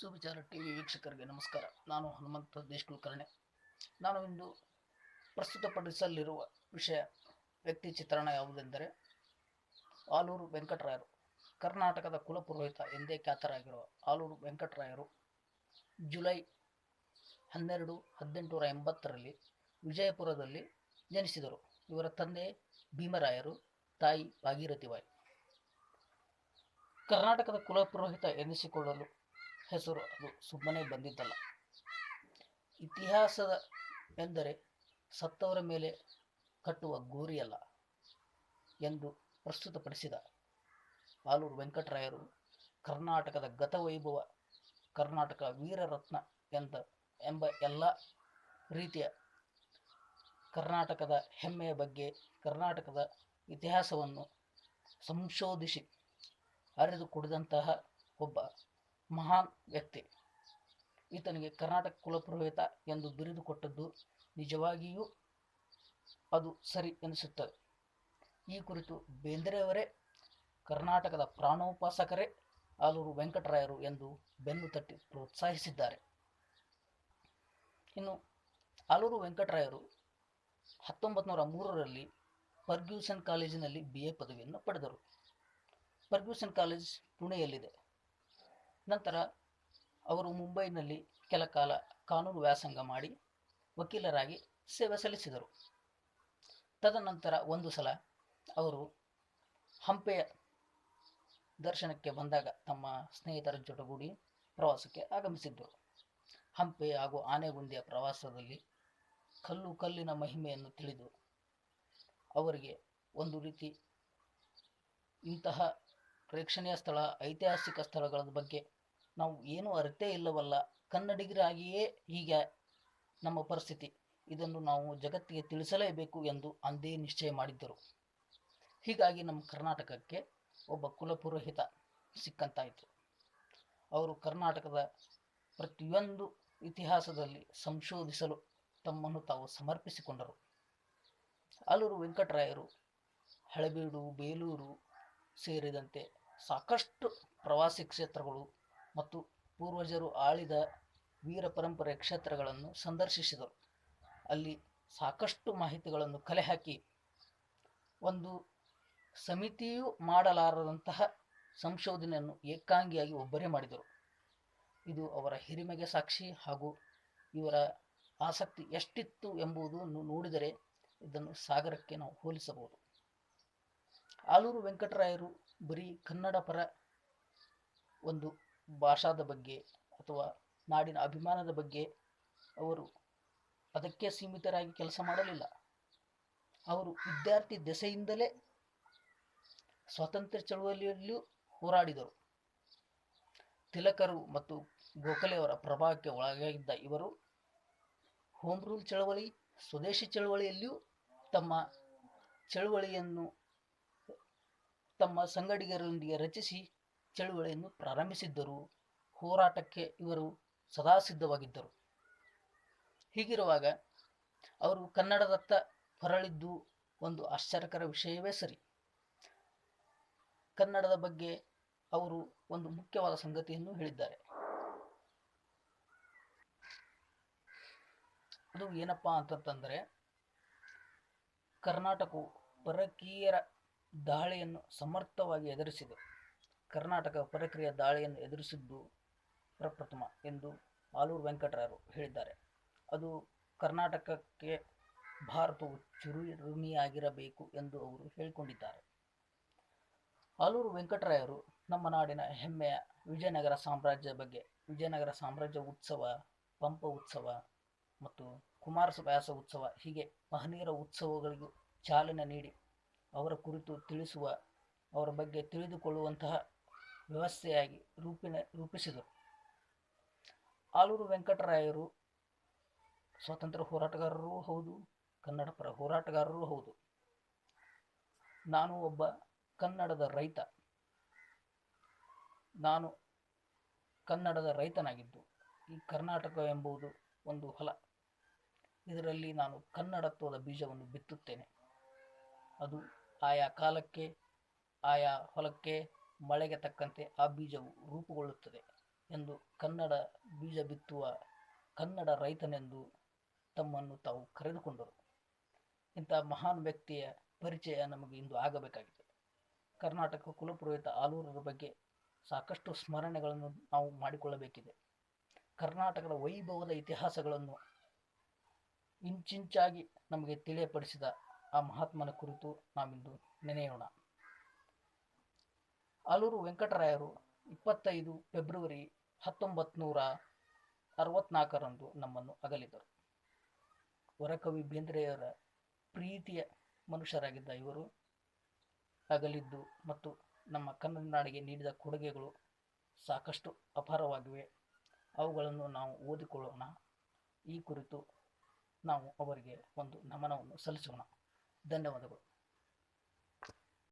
ಸುವಿಚಾರ T V ವೀಕ್ಷಕರಿಗೆ ನಮಸ್ಕಾರ. ನಾನು ಹನುಮಂತ ದೇಶಕುಲಕರ್ಣೆ. ನಾನು ಇಂದು ಪ್ರಸ್ತುತಪಡಿಸಲಿರುವ ವಿಷಯ ವ್ಯಕ್ತಿ ಚಿತ್ರಣ ಯಾವುದೆಂದರೆ ಆಲೂರು ವೆಂಕಟರಾಯರು. ಕರ್ನಾಟಕದ ಕುಲಪುರೋಹಿತ ಎಂದೇ ಖ್ಯಾತರಾಗಿರುವ ಆಲೂರು ವೆಂಕಟರಾಯರು ಜುಲೈ ಹನ್ನೆರಡು ಹದಿನೆಂಟುನೂರ ಎಂಬತ್ತರಲ್ಲಿ ವಿಜಯಪುರದಲ್ಲಿ ಜನಿಸಿದರು. ಇವರ ತಂದೆ ಭೀಮರಾಯರು, ತಾಯಿ ಭಾಗೀರಥಿಬಾಯಿ ಕರ್ನಾಟಕದ ಕುಲಪುರೋಹಿತ ಎನಿಸಿಕೊಳ್ಳಲು ಹೆಸರು ಅದು ಸುಮ್ಮನೆ ಬಂದಿದ್ದಲ್ಲ. ಇತಿಹಾಸದ ಎಂದರೆ ಸತ್ತವರ ಮೇಲೆ ಕಟ್ಟುವ ಗೋರಿಯಲ್ಲ ಎಂದು ಪ್ರಸ್ತುತಪಡಿಸಿದ ಆಲೂರು ವೆಂಕಟರಾಯರು ಕರ್ನಾಟಕದ ಗತವೈಭವ ಕರ್ನಾಟಕ ವೀರರತ್ನ ಎಂತ ಎಂಬ ಎಲ್ಲ ರೀತಿಯ ಕರ್ನಾಟಕದ ಹೆಮ್ಮೆಯ ಬಗ್ಗೆ, ಕರ್ನಾಟಕದ ಇತಿಹಾಸವನ್ನು ಸಂಶೋಧಿಸಿ ಅರಿದು ಕುಡಿದಂತಹ ಒಬ್ಬ ಮಹಾನ್ ವ್ಯಕ್ತಿ ಈತನಿಗೆ ಕರ್ನಾಟಕ ಕುಲಪುರೋಹಿತ ಎಂದು ಬಿರುದು ಕೊಟ್ಟದ್ದು ನಿಜವಾಗಿಯೂ ಅದು ಸರಿ ಎನಿಸುತ್ತದೆ. ಈ ಕುರಿತು ಬೇಂದ್ರೆಯವರೇ ಕರ್ನಾಟಕದ ಪ್ರಾಣೋಪಾಸಕರೇ, ಆಲೂರು ವೆಂಕಟರಾಯರು ಎಂದು ಬೆನ್ನು ತಟ್ಟಿ ಪ್ರೋತ್ಸಾಹಿಸಿದ್ದಾರೆ. ಇನ್ನು ಆಲೂರು ವೆಂಕಟರಾಯರು ಹತ್ತೊಂಬತ್ತು ನೂರ ಮೂರರಲ್ಲಿ ಫರ್ಗ್ಯೂಸನ್ ಕಾಲೇಜಿನಲ್ಲಿ ಬಿ ಎ ಪದವಿಯನ್ನು ಪಡೆದರು. ಫರ್ಗ್ಯೂಸನ್ ಕಾಲೇಜ್ ಪುಣೆಯಲ್ಲಿದೆ. ನಂತರ ಅವರು ಮುಂಬೈನಲ್ಲಿ ಕೆಲ ಕಾಲ ಕಾನೂನು ವ್ಯಾಸಂಗ ಮಾಡಿ ವಕೀಲರಾಗಿ ಸೇವೆ ಸಲ್ಲಿಸಿದರು. ತದನಂತರ ಒಂದು ಸಲ ಅವರು ಹಂಪೆಯ ದರ್ಶನಕ್ಕೆ ಬಂದಾಗ ತಮ್ಮ ಸ್ನೇಹಿತರ ಜೊತೆಗೂಡಿ ಪ್ರವಾಸಕ್ಕೆ ಆಗಮಿಸಿದ್ದರು. ಹಂಪೆ ಹಾಗೂ ಆನೆಗುಂದಿಯ ಪ್ರವಾಸದಲ್ಲಿ ಕಲ್ಲು ಕಲ್ಲಿನ ಮಹಿಮೆಯನ್ನು ತಿಳಿದು ಅವರಿಗೆ ಒಂದು ರೀತಿ ಇಂತಹ ಪ್ರೇಕ್ಷಣೀಯ ಸ್ಥಳ, ಐತಿಹಾಸಿಕ ಸ್ಥಳಗಳ ಬಗ್ಗೆ ನಾವು ಏನು ಅರಿತೇ ಇಲ್ಲವಲ್ಲ, ಕನ್ನಡಿಗರಾಗಿಯೇ ಹೀಗೆ ನಮ್ಮ ಪರಿಸ್ಥಿತಿ. ಇದನ್ನು ನಾವು ಜಗತ್ತಿಗೆ ತಿಳಿಸಲೇಬೇಕು ಎಂದು ಅಂದೇ ನಿಶ್ಚಯ ಮಾಡಿದ್ದರು. ಹೀಗಾಗಿ ನಮ್ಮ ಕರ್ನಾಟಕಕ್ಕೆ ಒಬ್ಬ ಕುಲಪುರೋಹಿತ ಸಿಕ್ಕಂತಾಯಿತು. ಅವರು ಕರ್ನಾಟಕದ ಪ್ರತಿಯೊಂದು ಇತಿಹಾಸದಲ್ಲಿ ಸಂಶೋಧಿಸಲು ತಮ್ಮನ್ನು ತಾವು ಸಮರ್ಪಿಸಿಕೊಂಡರು. ಅಲ್ಲೂರು ವೆಂಕಟರಾಯರು ಹಳೆಬೀಡು, ಬೇಲೂರು ಸೇರಿದಂತೆ ಸಾಕಷ್ಟು ಪ್ರವಾಸಿ ಕ್ಷೇತ್ರಗಳು ಮತ್ತು ಪೂರ್ವಜರು ಆಳಿದ ವೀರ ಪರಂಪರೆ ಕ್ಷೇತ್ರಗಳನ್ನು ಸಂದರ್ಶಿಸಿದರು. ಅಲ್ಲಿ ಸಾಕಷ್ಟು ಮಾಹಿತಿಗಳನ್ನು ಕಲೆ ಹಾಕಿ ಒಂದು ಸಮಿತಿಯೂ ಮಾಡಲಾರದಂತಹ ಸಂಶೋಧನೆಯನ್ನು ಏಕಾಂಗಿಯಾಗಿ ಒಬ್ಬರೇ ಮಾಡಿದರು. ಇದು ಅವರ ಹಿರಿಮೆಗೆ ಸಾಕ್ಷಿ ಹಾಗೂ ಇವರ ಆಸಕ್ತಿ ಎಷ್ಟಿತ್ತು ಎಂಬುದನ್ನು ನೋಡಿದರೆ ಇದನ್ನು ಸಾಗರಕ್ಕೆ ನಾವು ಹೋಲಿಸಬಹುದು. ಆಲೂರು ವೆಂಕಟರಾಯರು ಬರೀ ಕನ್ನಡ ಪರ ಒಂದು ಭಾಷಾದ ಬಗ್ಗೆ ಅಥವಾ ನಾಡಿನ ಅಭಿಮಾನದ ಬಗ್ಗೆ ಅವರು ಅದಕ್ಕೆ ಸೀಮಿತರಾಗಿ ಕೆಲಸ ಮಾಡಲಿಲ್ಲ. ಅವರು ವಿದ್ಯಾರ್ಥಿ ದೆಸೆಯಿಂದಲೇ ಸ್ವಾತಂತ್ರ್ಯ ಚಳುವಳಿಯಲ್ಲಿಯೂ ಹೋರಾಡಿದರು. ತಿಲಕರು ಮತ್ತು ಗೋಖಲೆಯವರ ಪ್ರಭಾವಕ್ಕೆ ಒಳಗಾಗಿದ್ದ ಇವರು ಹೋಮ್ ರೂಲ್ ಚಳವಳಿ, ಸ್ವದೇಶಿ ಚಳವಳಿಯಲ್ಲಿಯೂ ತಮ್ಮ ಚಳುವಳಿಯನ್ನು ತಮ್ಮ ಸಂಗಡಿಗರೊಂದಿಗೆ ರಚಿಸಿ ಚಳುವಳಿಯನ್ನು ಪ್ರಾರಂಭಿಸಿದ್ದರು. ಹೋರಾಟಕ್ಕೆ ಇವರು ಸದಾ ಸಿದ್ಧವಾಗಿದ್ದರು. ಹೀಗಿರುವಾಗ ಅವರು ಕನ್ನಡದತ್ತ ಹೊರಳಿದ್ದು ಒಂದು ಆಶ್ಚರ್ಯಕರ ವಿಷಯವೇ ಸರಿ. ಕನ್ನಡದ ಬಗ್ಗೆ ಅವರು ಒಂದು ಮುಖ್ಯವಾದ ಸಂಗತಿಯನ್ನು ಹೇಳಿದ್ದಾರೆ. ಅದು ಏನಪ್ಪಾ ಅಂತಂತಂದರೆ, ಕರ್ನಾಟಕವು ಪರಕೀಯರ ದಾಳಿಯನ್ನು ಸಮರ್ಥವಾಗಿ ಎದುರಿಸಿದೆ. ಕರ್ನಾಟಕ ಪರಕೀಯ ದಾಳಿಯನ್ನು ಎದುರಿಸಿದ್ದು ಪ್ರಪ್ರಥಮ ಎಂದು ಆಲೂರು ವೆಂಕಟರಾಯರು ಹೇಳಿದ್ದಾರೆ. ಅದು ಕರ್ನಾಟಕಕ್ಕೆ ಭಾರತವು ಚಿರುಣಿಯಾಗಿರಬೇಕು ಎಂದು ಅವರು ಹೇಳಿಕೊಂಡಿದ್ದಾರೆ. ಆಲೂರು ವೆಂಕಟರಾಯರು ನಮ್ಮ ನಾಡಿನ ಹೆಮ್ಮೆಯ ವಿಜಯನಗರ ಸಾಮ್ರಾಜ್ಯ ಬಗ್ಗೆ, ವಿಜಯನಗರ ಸಾಮ್ರಾಜ್ಯ ಉತ್ಸವ, ಪಂಪ ಉತ್ಸವ ಮತ್ತು ಕುಮಾರವ್ಯಾಸ ಉತ್ಸವ ಹೀಗೆ ಮಹನೀಯರ ಉತ್ಸವಗಳಿಗೂ ಚಾಲನೆ ನೀಡಿ ಅವರ ಕುರಿತು ತಿಳಿಸುವ, ಅವರ ಬಗ್ಗೆ ತಿಳಿದುಕೊಳ್ಳುವಂತಹ ವ್ಯವಸ್ಥೆಯಾಗಿ ರೂಪಿನ, ರೂಪಿಸಿದರು. ಆಲೂರು ವೆಂಕಟರಾಯರು ಸ್ವಾತಂತ್ರ್ಯ ಹೋರಾಟಗಾರರೂ ಹೌದು ಕನ್ನಡ ಪರ ಹೋರಾಟಗಾರರೂ ಹೌದು. ನಾನು ಒಬ್ಬ ಕನ್ನಡದ ರೈತ. ನಾನು ಕನ್ನಡದ ರೈತನಾಗಿದ್ದು, ಈ ಕರ್ನಾಟಕ ಎಂಬುದು ಒಂದು ಹೊಲ. ಇದರಲ್ಲಿ ನಾನು ಕನ್ನಡತ್ವದ ಬೀಜವನ್ನು ಬಿತ್ತುತ್ತೇನೆ. ಅದು ಆಯಾ ಕಾಲಕ್ಕೆ, ಆಯಾ ಹೊಲಕ್ಕೆ ಮಳೆಗೆ ತಕ್ಕಂತೆ ಆ ಬೀಜವು ರೂಪುಗೊಳ್ಳುತ್ತದೆ ಎಂದು ಕನ್ನಡ ಬೀಜ ಬಿತ್ತುವ ಕನ್ನಡ ರೈತನೆಂದು ತಮ್ಮನ್ನು ತಾವು ಕರೆದುಕೊಂಡರು. ಇಂಥ ಮಹಾನ್ ವ್ಯಕ್ತಿಯ ಪರಿಚಯ ನಮಗೆ ಇಂದು ಆಗಬೇಕಾಗಿದೆ. ಕರ್ನಾಟಕ ಕುಲಪುರೋಹಿತ ಆಲೂರರ ಬಗ್ಗೆ ಸಾಕಷ್ಟು ಸ್ಮರಣೆಗಳನ್ನು ನಾವು ಮಾಡಿಕೊಳ್ಳಬೇಕಿದೆ. ಕರ್ನಾಟಕದ ವೈಭವದ ಇತಿಹಾಸಗಳನ್ನು ಇಂಚಿಂಚಾಗಿ ನಮಗೆ ತಿಳಿಯಪಡಿಸಿದ ಆ ಮಹಾತ್ಮನ ಕುರಿತು ನಾವಿಂದು ನೆನೆಯೋಣ. ಆಲೂರು ವೆಂಕಟರಾಯರು ಇಪ್ಪತ್ತೈದು ಫೆಬ್ರವರಿ ಹತ್ತೊಂಬತ್ತು ನೂರ ಅರವತ್ನಾಲ್ಕರಂದು ನಮ್ಮನ್ನು ಅಗಲಿದರು. ವರಕವಿ ಬೇಂದ್ರೆಯವರ ಪ್ರೀತಿಯ ಮನುಷ್ಯರಾಗಿದ್ದ ಇವರು ಅಗಲಿದ್ದು ಮತ್ತು ನಮ್ಮ ಕನ್ನಡ ನಾಡಿಗೆ ನೀಡಿದ ಕೊಡುಗೆಗಳು ಸಾಕಷ್ಟು ಅಪಾರವಾಗಿವೆ. ಅವುಗಳನ್ನು ನಾವು ಓದಿಕೊಳ್ಳೋಣ. ಈ ಕುರಿತು ನಾವು ಅವರಿಗೆ ಒಂದು ನಮನವನ್ನು ಸಲ್ಲಿಸೋಣ. ಧನ್ಯವಾದಗಳು.